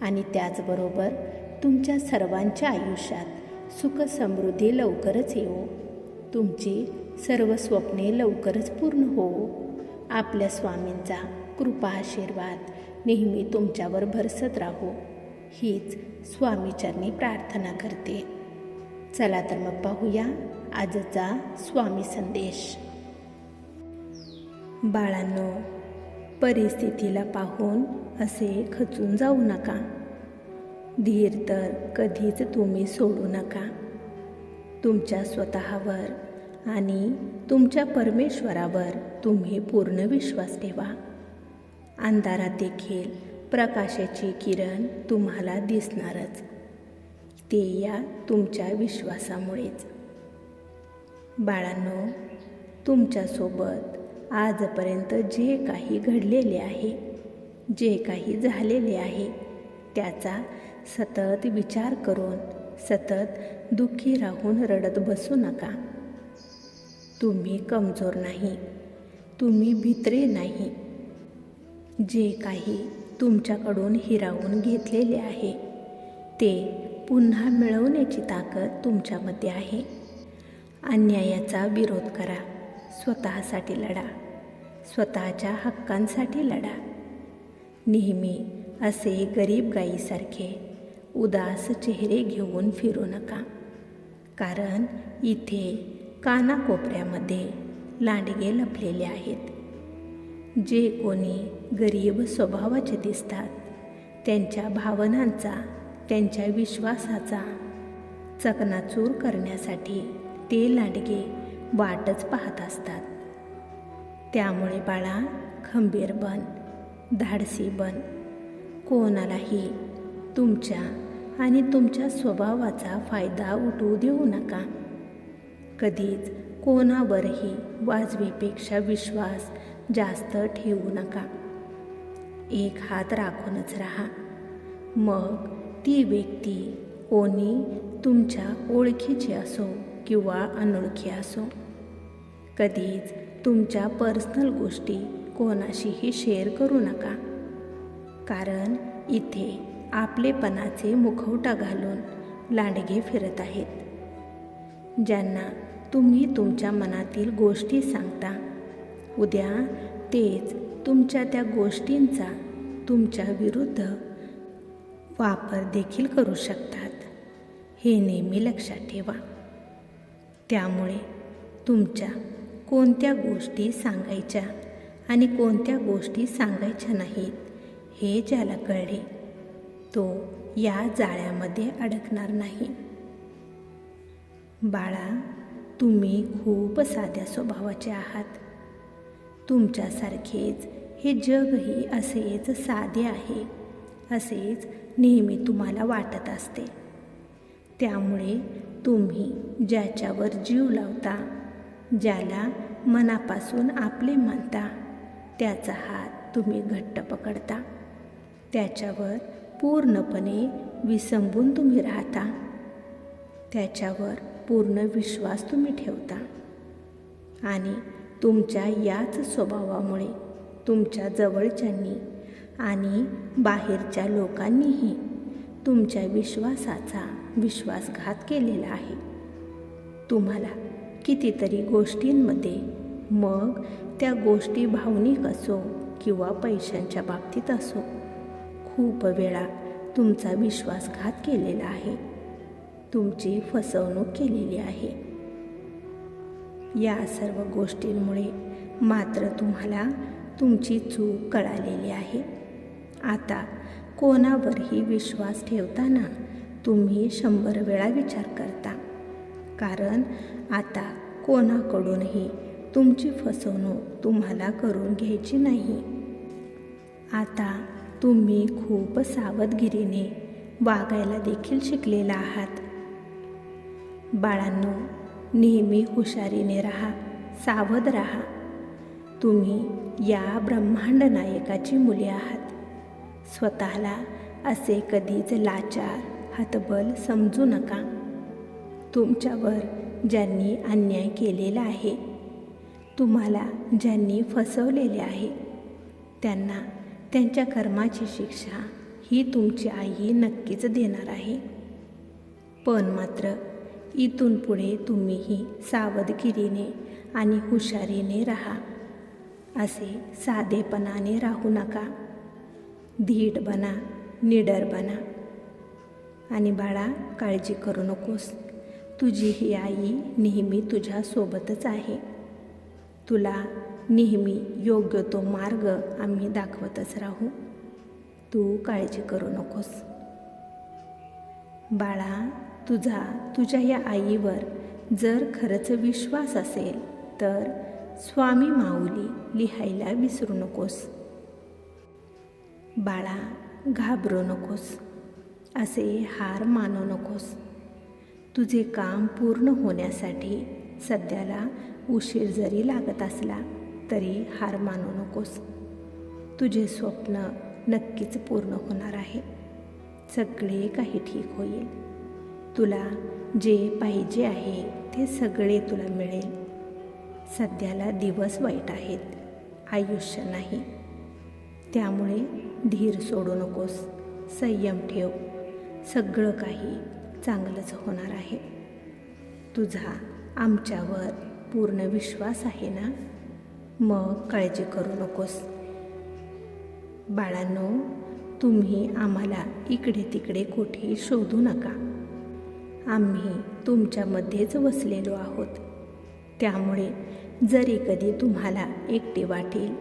आणि त्याचबरोबर तुमच्या सर्वांच्या आयुष्यात सुख समृद्धी लवकरच येवो. तुमची सर्व स्वप्ने लवकरच पूर्ण होवो. आपल्या स्वामींचा कृपा आशीर्वाद नेहमी तुमच्यावर भरसत राहो. हीच स्वामीचरणी प्रार्थना करते. चला तर मग पाहूया आजचा स्वामी संदेश. बाळांनो परिस्थितीला पाहून असे खचून जाऊ नका. धीर तर कधीच तुम्ही सोडू नका. तुमच्या स्वतःवर आणि तुमच्या परमेश्वरावर तुम्ही पूर्ण विश्वास ठेवा. अंधारात देखील प्रकाशाची किरण तुम्हाला दिसणारच. ते या तुमच्या विश्वासामुळेच. बाळांनो तुमच्यासोबत आजपर्यंत जे काही घडलेले आहे जे काही झालेले आहे त्याचा सतत विचार करून सतत दुःखी राहून रडत बसू नका. तुम्ही कमजोर नाही तुम्ही भित्रे नाही. जे काही तुमच्याकडून हिरावून घेतलेले आहे ते पुन्हा मिळवण्याची ताकद तुमच्यामध्ये आहे. अन्यायाचा विरोध करा. स्वतःसाठी लढा स्वतःच्या हक्कांसाठी लढा. नेहमी असे गरीब गाईसारखे उदास चेहरे घेऊन फिरू नका. कारण इथे कानाकोपऱ्यामध्ये लांडगे लपलेले आहेत. जे कोणी गरीब स्वभावाचे दिसतात त्यांच्या भावनांचा त्यांच्या विश्वासाचा चकनाचूर करण्यासाठी ते लांडगे वाटच पाहत असतात. त्यामुळे बाळा खंबीर बन धाडसी बन. कोणालाही तुमच्या आणि तुमच्या स्वभावाचा फायदा उठवू देऊ नका. कधीच कोणावरही वाजवीपेक्षा विश्वास जास्त ठेवू नका. एक हात राखूनच राहा. मग ती व्यक्ती कोणी तुमच्या ओळखीची असो किंवा अनोळखी असो. कधीच तुमच्या पर्सनल गोष्टी कोणाशीही शेअर करू नका. कारण इथे आपलेपणाचे मुखवटा घालून लांडगे फिरत आहेत. ज्यांना तुम्ही तुमच्या मनातील गोष्टी सांगता. उद्या तेच तुमच्या त्या गोष्टींचा तुमच्या विरुद्ध वापर देखील करू शकतात. हे नेहमी लक्षात ठेवा. त्यामुळे तुमच्या कोणत्या गोष्टी सांगायच्या आणि कोणत्या गोष्टी सांगायच्या नाहीत हे ज्याला कळले तो या जाळ्यामध्ये अडकणार नाही. बाळा तुम्ही खूप साध्या स्वभावाचे आहात. तुमच्यासारखेच हे जगही असेच साधे आहे असेच नेहमी तुम्हाला वाटत असते. त्यामुळे तुम्ही ज्याच्यावर जीव लावता ज्याला मनापासून आपले मानता त्याचा हात तुम्ही घट्ट पकडता. त्याच्यावर पूर्णपणे विसंबून तुम्ही राहता. त्याच्यावर पूर्ण विश्वास तुम्ही ठेवता. आणि तुमच्या याच स्वभावामुळे तुमच्या जवळच्यांनी आणि बाहेरच्या लोकांनीही तुमच्या विश्वासाचा विश्वासघात केलेला आहे. तुम्हाला कितीतरी गोष्टींमध्ये मग त्या गोष्टी भावनिक असो किंवा पैशांच्या बाबतीत असो खूप वेळा तुमचा विश्वासघात केलेला आहे. तुमची फसवणूक केलेली आहे. या सर्व गोष्टींमुळे मात्र तुम्हाला तुमची चूक कळालेली आहे. आता कोणावरही विश्वास ठेवताना तुम्ही शंभर वेळा विचार करता. कारण आता कोणाकडूनही तुमची फसवणूक तुम्हाला करून घ्यायची नाही. आता तुम्ही खूप सावधगिरीने वागायला देखील शिकलेला आहात. बाळांनो नेहमी हुशारीने राहा सावध राहा. तुम्ही या ब्रह्मांड नायकाची मुले आहात. स्वतःला असे कधीच लाचार हातबल समजू नका. तुमच्यावर ज्यांनी अन्याय केलेला आहे तुम्हाला ज्यांनी फसवलेले आहे त्यांना त्यांच्या कर्माची शिक्षा ही तुमची आई नक्कीच देणार आहे. पण मात्र इथून पुढे तुम्हीही सावधगिरीने आणि हुशारीने राहा. असे साधेपणाने राहू नका. धीट बना निडर बना. आणि बाळा काळजी करू नकोस. तुझी ही आई नेहमी तुझ्यासोबतच आहे. तुला नेहमी योग्य तो मार्ग आम्ही दाखवतच राहू. तू काळजी करू नकोस. बाळा तुझा तुझ्या या आईवर जर खरंच विश्वास असेल तर स्वामी माऊली लिहायला विसरू नकोस. बाळा घाबरू नकोस. असे हार मानू नकोस. तुझे काम पूर्ण होण्यासाठी सध्याला उशीर जरी लागत असला तरी हार मानू नकोस. तुझे स्वप्न नक्कीच पूर्ण होणार आहे. सगळे काही ठीक होईल. तुला जे पाहिजे आहे ते सगळे तुला मिळेल. सध्याला दिवस वाईट आहेत आयुष्य नाही. त्यामुळे धीर सोडू नकोस. संयम ठेव. सगळं काही चांगलंच होणार आहे. तुझा आमच्यावर पूर्ण विश्वास आहे ना? मग काळजी करू नकोस. बाळांनो तुम्ही आम्हाला इकडे तिकडे कुठेही शोधू नका. आम्ही तुमच्यामध्येच वसलेलो आहोत. त्यामुळे जरी कधी तुम्हाला एकटे वाटेल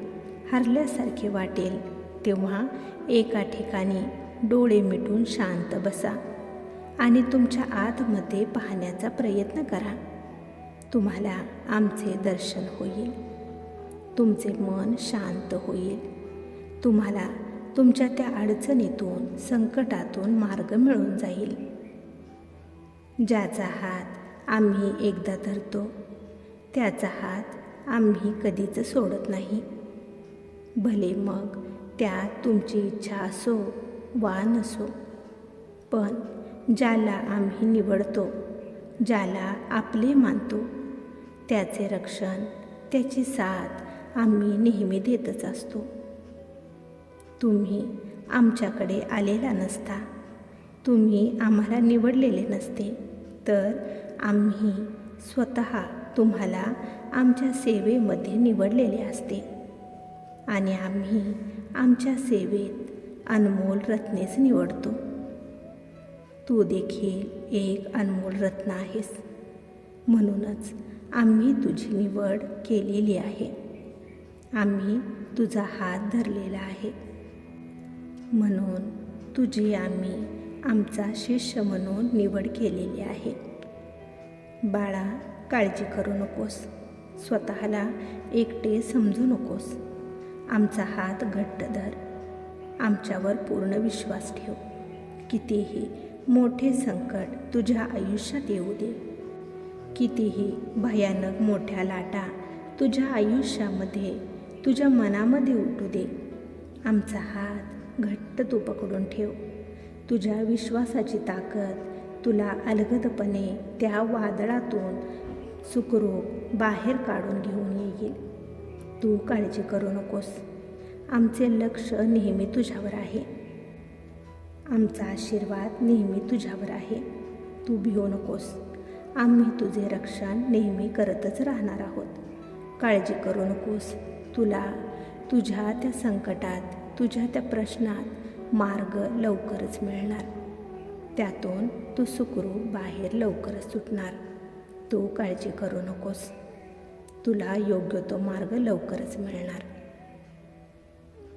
हरल्यासारखे वाटेल तेव्हा एका ठिकाणी डोळे मिटून शांत बसा आणि तुमच्या आतमध्ये पाहण्याचा प्रयत्न करा. तुम्हाला आमचे दर्शन होईल. तुमचे मन शांत होईल. तुम्हाला तुमच्या त्या अडचणीतून संकटातून मार्ग मिळून जाईल. ज्याचा हात आम्ही एकदा धरतो त्याचा हात आम्ही कधीच सोडत नाही. भले मग त्यात तुमची इच्छा असो वा नसो पण ज्याला आम्ही निवडतो ज्याला आपले मानतो त्याचे रक्षण त्याची साथ आम्ही नेहमी देतच असतो. तुम्ही आमच्याकडे आलेला नसता. तुम्ही आम्हाला निवडलेले नसते. तर आम्ही स्वतः तुम्हाला आमच्या सेवेमध्ये निवडलेले असते. आणि आम्ही आमच्या सेवेत अनमोल रत्नेच निवडतो. तू देखील एक अनमोल रत्न आहेस. म्हणूनच आम्ही तुझी निवड केलेली आहे. आम्ही तुझा हात धरलेला आहे. म्हणून तुझी आम्ही आमचा शिष्य म्हणून निवड केलेली आहे. बाळा काळजी करू नकोस. स्वतःला एकटे समजू नकोस. आमचा हात घट्ट धर. आमच्यावर पूर्ण विश्वास ठेव. कितीही मोठे संकट तुझ्या आयुष्यात येऊ दे. कितीही भयानक मोठ्या लाटा तुझ्या आयुष्यामध्ये तुझ्या मनामध्ये उठू दे. आमचा हात घट्ट तू पकडून ठेव. तुझ्या विश्वासाची ताकद तुला अलगदपणे त्या वादळातून सुखरूप बाहेर काढून घेऊन येईल. तू काळजी करू नकोस. आमचे लक्ष नेहमी तुझ्यावर आहे. आमचा आशीर्वाद नेहमी तुझ्यावर आहे. तू भिऊ नकोस. आम्ही तुझे रक्षण नेहमी करतच राहणार आहोत. काळजी करू नकोस. तुला तुझ्या त्या संकटात तुझ्या त्या प्रश्नात मार्ग लवकरच मिळणार. त्यातून तू सुखरूप बाहेर लवकरच सुटणार. तू काळजी करू नकोस. तुला योग्य तो मार्ग लवकरच मिळणार.